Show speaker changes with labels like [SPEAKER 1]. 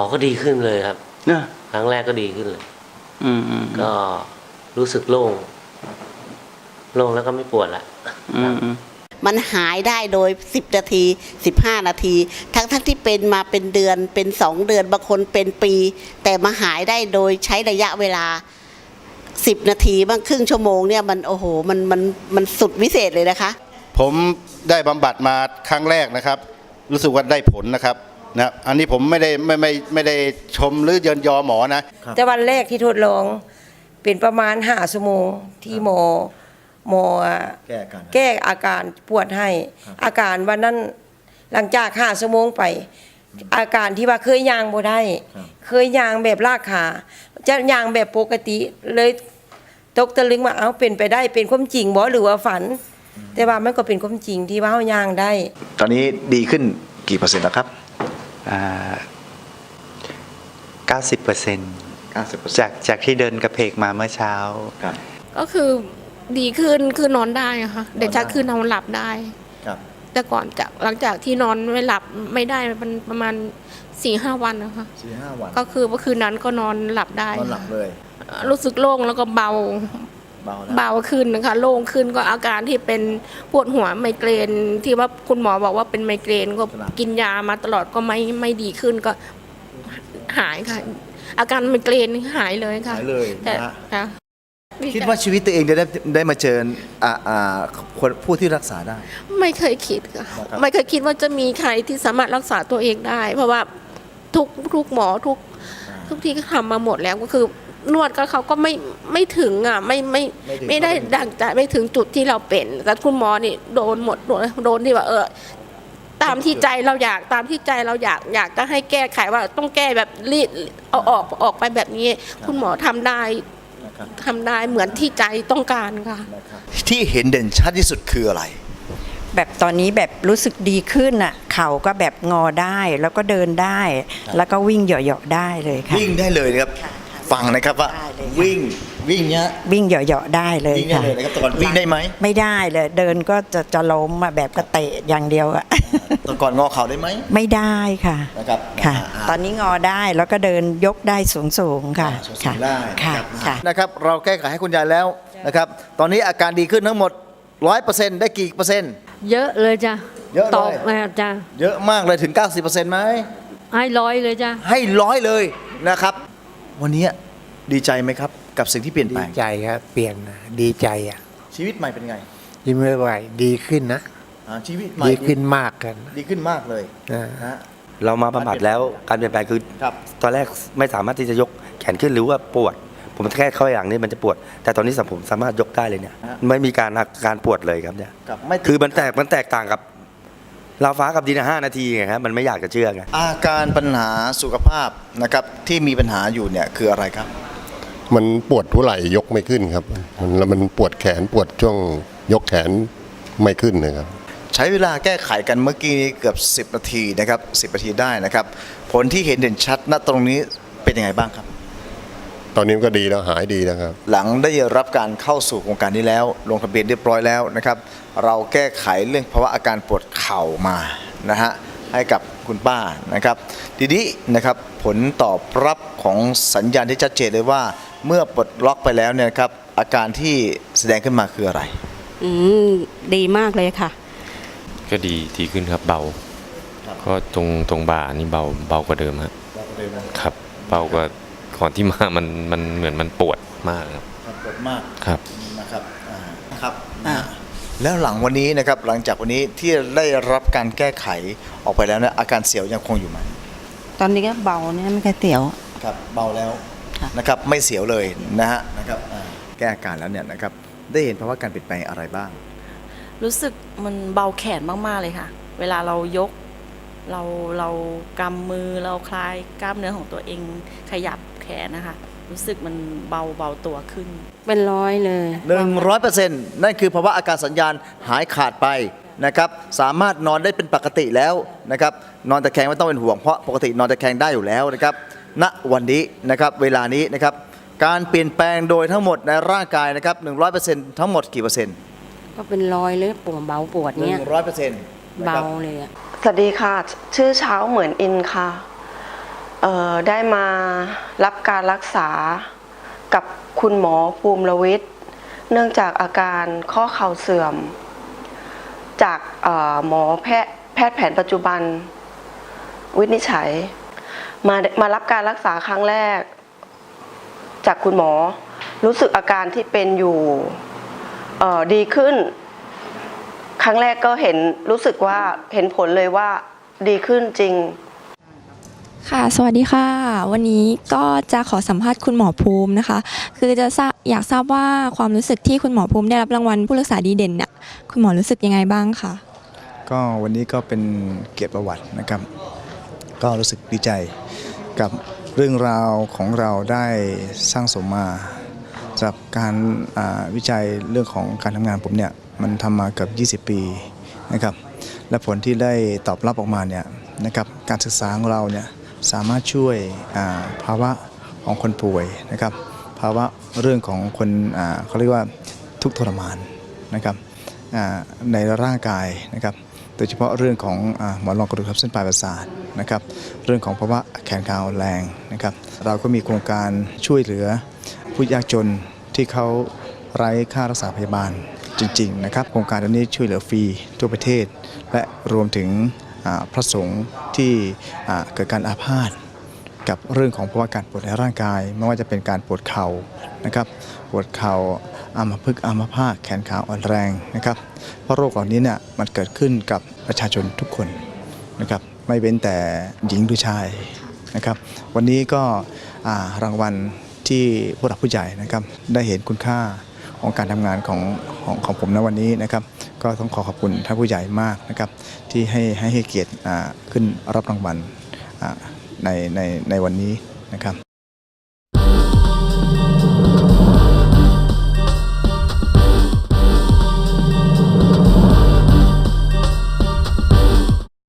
[SPEAKER 1] อ๋อก็ดีขึ้นเลยครับ
[SPEAKER 2] เนอะ
[SPEAKER 1] ครั้งแรกก็ดีขึ้นเลย
[SPEAKER 2] อืมอืม
[SPEAKER 1] ก็รู้สึกโล่งโล่งแล้วก็ไม่ปวดละ
[SPEAKER 2] อืมอืม
[SPEAKER 3] มันหายได้โดย 10 นาที 15 นาที ทั้งทั้งที่เป็นมาเป็นเดือนเป็น 2 เดือนบางคนเป็นปี แต่มาหายได้โดยใช้ระยะเวลา 10 นาทีบ้างครึ่งชั่วโมงเนี่ยมันโอ้โหมันมันมันสุดวิเศษเลยนะคะ
[SPEAKER 4] ผมได้บำบัดมาครั้งแรกนะครับ รู้สึกว่าได้ผลนะครับ นะอันนี้ผมไม่ได้ไม่ไม่ไม่ได้ชมหรือเยินยอหมอนะ
[SPEAKER 5] แต่วันแรกที่ทดลองเป็นประมาณห้าชั่วโมงที่หมอหมอ
[SPEAKER 6] แก้อาการ
[SPEAKER 5] แก้อาการปวดให้อาการวันนั้นหลังจากห้าชั่วโมงไป อาการที่ว่าเคยยางบ่ได้เคยยางแบบลากขาจะยางแบบปกติเลยตกตะลึงว่าเอาเป็นไปได้เป็นความจริงบ่หรือว่าฝัน แต่ว่ามันก็เป็นความจริงที่ว่าเฮายางได้
[SPEAKER 6] ตอนนี้ดีขึ้นกี่เปอร์เซ็นต์แล้วครับ
[SPEAKER 7] อ่า90เปอร์เซ็นต์
[SPEAKER 6] 90%
[SPEAKER 7] จากจากที่เดินกระเพกมาเมื่อเช้า
[SPEAKER 6] ครับ
[SPEAKER 8] ก็คือดีขึ้นคือนอนได้อะค่ะเดี๋ยวจะ
[SPEAKER 6] นอนได้
[SPEAKER 8] คือนอนหลับได้
[SPEAKER 6] ครับ
[SPEAKER 8] แต่ก่อนจากหลังจากที่นอนไม่หลับไม่ได้มันประมาณสี่ห้าวันนะคะ
[SPEAKER 6] สี่ห้าวัน
[SPEAKER 8] ก็คือเมื่อคืนนั้นก็นอนหลับได้
[SPEAKER 6] นอนหลับเลย
[SPEAKER 8] รู้สึกโล่งแล้วก็เบา
[SPEAKER 6] เบาแล้ว
[SPEAKER 8] เบาขึ้นนะคะโล่งขึ้นก็อาการที่เป็นปวดหัวไมเกรนที่ว่าคุณหมอบอกว่าเป็นไมเกรนก็กินยามาตลอดก็ไม่ไม่ดีขึ้นก็หายค่ะ อาการไมเกรนหายเลยค่ะ
[SPEAKER 6] หายเลย
[SPEAKER 8] แต่
[SPEAKER 6] นะฮะ
[SPEAKER 8] ค่ะ
[SPEAKER 6] คิดว่าชีวิตตัวเองจะได้ได้มาเจออ่าอ่าคนผู้ที่รักษาได้
[SPEAKER 8] ไม่เคยคิดค่ะ
[SPEAKER 6] นะครับ
[SPEAKER 8] ไม่เคยคิดว่าจะมีใครที่สามารถรักษาตัวเองได้ เพราะว่าทุกทุกหมอทุก ทุกที่ก็ทำมาหมดแล้วก็คือ นวดก็เขาก็ไม่ไม่ถึงอะไม่ไม่
[SPEAKER 6] ไม่ถึง
[SPEAKER 8] ไม่ได้ดังใจไม่ถึงจุดที่เราเป็นแต่คุณหมอนี่โดนหมดโดนโดนที่ว่าเออตามที่ใจเราอยากตามที่ใจเราอยากอยากจะให้แก้ไขว่าต้องแก้แบบรีดเอาออกออกไปแบบนี้ คุณหมอทำได้
[SPEAKER 6] นะครับ
[SPEAKER 8] ทำได้เหมือนที่ใจต้องการค่ะ
[SPEAKER 6] ที่เห็นเด่นชัดที่สุดคืออะไร
[SPEAKER 9] แบบตอนนี้แบบรู้สึกดีขึ้นอะเข่าก็แบบงอได้แล้วก็เดินได้ แล้วก็วิ่งเหยาะๆได้เลยค่ะ
[SPEAKER 6] วิ่งได้เลยนะครับ ฟังนะครับว่า
[SPEAKER 9] ได้เลยค่ะ
[SPEAKER 6] วิ่งวิ่งเนี้ย
[SPEAKER 9] วิ่งเหยาะๆได้เลย
[SPEAKER 6] วิ่งได้
[SPEAKER 9] ค่ะ
[SPEAKER 6] เลยนะครับแต่ก่อนวิ่งได้ไหม
[SPEAKER 9] ไม่ได้เลยเดินก็จะจะล้มอะแบบกระเตะอย่างเดียวอะ
[SPEAKER 6] แต่ก่อนงอเข่าได้ไหม
[SPEAKER 9] ไม่ได้ค่ะ
[SPEAKER 6] นะครับ
[SPEAKER 9] ค่ะ
[SPEAKER 6] อ่า
[SPEAKER 9] ตอนนี้งอได้แล้วก็เดินยกได้สูงสูงๆค่ะ
[SPEAKER 6] สูง
[SPEAKER 9] ค่ะ
[SPEAKER 6] ๆได้นะ
[SPEAKER 9] ค่ะ
[SPEAKER 6] ครับ
[SPEAKER 9] ค่ะ
[SPEAKER 6] นะครับเราแก้ไขให้คุณยายแล้วนะครับตอนนี้อาการดีขึ้นทั้งหมด 100%ได้กี่เปอร์เซ็นต์
[SPEAKER 10] เยอะเลยจ้ะ
[SPEAKER 6] เยอะเลย
[SPEAKER 10] ตอบมาจ้ะ
[SPEAKER 6] เยอะมากเลยถึง 90%ไหม
[SPEAKER 10] ให้ร้อยเลยจ้ะ
[SPEAKER 6] ให้ร้อยเลยนะครับ วันนี้ดีใจไหมครับ กับสิ่งที่เปลี่ยนแปล
[SPEAKER 11] ดี
[SPEAKER 6] ง
[SPEAKER 11] ใจครับ เปลี่ยนนะดีใจอะ
[SPEAKER 6] ชีวิตใหม่เป็นไง
[SPEAKER 11] ยิ้มไม่ไหวดีขึ้นนะ
[SPEAKER 6] อ่าชีวิตใหม่
[SPEAKER 11] ดีขึ้นมากกัน
[SPEAKER 6] ดีขึ้นมากเลย
[SPEAKER 11] อ่า
[SPEAKER 6] นะฮะ
[SPEAKER 7] เรามาบำบัดแล้วการเปลี่ยนแปลงคือ
[SPEAKER 6] ครับ
[SPEAKER 7] ตอนแรกไม่สามารถที่จะยกแขนขึ้นหรือว่าปวด ผมแค่ข้ออย่างนี้มันจะปวด แต่ตอนนี้สัมผมสามารถยกได้เลยเนี่ย
[SPEAKER 6] ฮะ
[SPEAKER 7] ไม่มีการอาการปวดเลยครับเนี่ย
[SPEAKER 6] กับไม่
[SPEAKER 7] คือมันแตกมันแตกต่างกับเราวฟ้ากับดินห้านาทีไงครับมันไม่อยากจะเชื่อไง
[SPEAKER 6] อาการปัญหาสุขภาพนะครับที่มีปัญหาอยู่เนี่ยคืออะไรครับ
[SPEAKER 12] มันปวดหัวไหล่ยกไม่ขึ้นครับ มันแล้วมันปวดแขนปวดช่วงยกแขนไม่ขึ้นนะครับ
[SPEAKER 6] ใช้เวลาแก้ไขกันเมื่อกี้นี้เกือบ 10 นาทีนะครับ 10 นาทีได้นะครับ ผลที่เห็นเด่นชัดณตรงนี้เป็นยังไงบ้างครับ
[SPEAKER 12] ตอนนี้มันก็ดีแล้วหายดีแล้วครับ
[SPEAKER 6] หลังได้รับการเข้าสู่โครงการนี้แล้ว ลงทะเบียนเรียบร้อยแล้วนะครับ เราแก้ไขเรื่องภาวะอาการปวดเข่ามานะฮะให้กับคุณป้านะครับ ทีนี้นะครับผลตอบรับของสัญญาณที่ชัดเจนเลยว่า เมื่อปลดล็อกไปแล้วเนี่ยครับอาการที่แสดงขึ้นมาคืออะไร
[SPEAKER 3] อืมดีมากเลยค่ะ
[SPEAKER 13] ก็ดีดีขึ้นครับเบาก็ตรงตรงบ่านี่เบาเบากว่าเดิมฮะครับ เบากว่า ก่อนที่มามันมันเหมือนมันปวดมากครับ
[SPEAKER 6] ปวดมาก
[SPEAKER 13] ครับ
[SPEAKER 6] นะครับอ่าครับแล้วหลังวันนี้นะครับหลังจากวันนี้ที่ได้รับการแก้ไขออกไปแล้วเนี่ยอาการเสียวยังคงอยู่ไหม
[SPEAKER 9] ตอนนี้ก็เบาเนี่ยไม่ค่อยเสียว
[SPEAKER 6] ครับเบาแล้ว
[SPEAKER 9] ค่ะ
[SPEAKER 6] นะครับไม่เสียวเลยนะฮะนะครับอ่าแก้อาการแล้วเนี่ยนะครับได้เห็นภาวะการเปลี่ยนแปลงอะไรบ้าง
[SPEAKER 5] รู้สึกมันเบาแขนมากๆเลยค่ะ เวลาเรายก เราเรากำมือเราคลายกล้ามเนื้อของตัวเองขยับแขนนะคะ รู้สึกมันเบาเบาตัวขึ้น
[SPEAKER 10] เป็นร้อยเลย
[SPEAKER 6] 100%นั่นคือภาวะอาการสัญญาณหายขาดไปนะครับสามารถนอนได้เป็นปกติแล้วนะครับนอนตะแคงไม่ต้องเป็นห่วงเพราะปกตินอนตะแคงได้อยู่แล้วนะครับณวันนี้นะครับเวลานี้นะครับการเปลี่ยนแปลงโดยทั้งหมดในร่างกายนะครับ100%ทั้งหมดกี่เปอร์เซ็นต์
[SPEAKER 10] ก็เป็นร้อยเลยปวดเบาปวดเนี่ย
[SPEAKER 6] 100%นะ
[SPEAKER 10] เบา
[SPEAKER 6] ครับ
[SPEAKER 10] เลยอะ
[SPEAKER 14] สวัสดีค่ะ ชื่อเช้าเหมือนอินค่ะได้มารับการรักษากับคุณหมอภูมิรวิทย์ เนื่องจากอาการข้อเข่าเสื่อม จากหมอแพทย์แพทย์แผนปัจจุบัน วินิจฉัย มามารับการรักษาครั้งแรก จากคุณหมอรู้สึกอาการที่เป็นอยู่ดีขึ้น ครั้งแรกก็เห็นรู้สึกว่าเห็นผลเลยว่าดีขึ้นจริง
[SPEAKER 2] ค่ะ สวัสดีค่ะ วันนี้ก็จะขอสัมภาษณ์คุณหมอภูมินะคะ คือจะทราบอยากทราบว่าความรู้สึกที่คุณหมอภูมิได้รับรางวัลผู้รักษาดีเด่นเนี่ยคุณหมอรู้สึกยังไงบ้างคะ
[SPEAKER 6] ก็วันนี้ก็เป็นเกียรติประวัตินะครับ ก็รู้สึกดีใจกับเรื่องราวของเราได้สร้างสมมา จากการวิจัยเรื่องของการทำงานผมเนี่ยมันทำมาเกือบ20 ปีนะครับและผลที่ได้ตอบรับออกมาเนี่ยนะครับการศึกษาของเราเนี่ยสามารถช่วยาภาวะของคนป่วยนะครับภาวะเรื่องของคนเขาเรียกว่าทุกทรมานนะครับในร่างกายนะครับโดยเฉพาะเรื่องของอหมอนรองกระดูกทับเส้นปลายประสาทนะครับเรื่องของภาวะแขนขาอ่อนแรงนะครับเราก็มีโครงการช่วยเหลือ ผู้ยากจนที่เขาไร้ค่ารักษาพยาบาลจริง ๆ นะครับ โครงการนี้ช่วยเหลือฟรีทั่วประเทศ และรวมถึงพระสงฆ์ที่เกิดการอาพาธกับเรื่องของภาวะการปวดในร่างกาย ไม่ว่าจะเป็นการปวดเข่านะครับปวดเข่าอัมพฤกษ์อัมพาตแขนขาอ่อนแรงนะครับเพราะโรคเหล่านี้เนี่ยมันเกิดขึ้นกับประชาชนทุกคนนะครับไม่เว้นแต่หญิงหรือชายนะครับ วันนี้ก็รางวัล ที่ผู้หลักผู้ใหญ่นะครับได้เห็นคุณค่าของการทำงานของของของผมในวันนี้นะครับ ก็ต้องขอขอบคุณท่านผู้ใหญ่มากนะครับ ที่ให้ให้ให้เกียรติขึ้นรับรางวัลในในในวันนี้นะครับ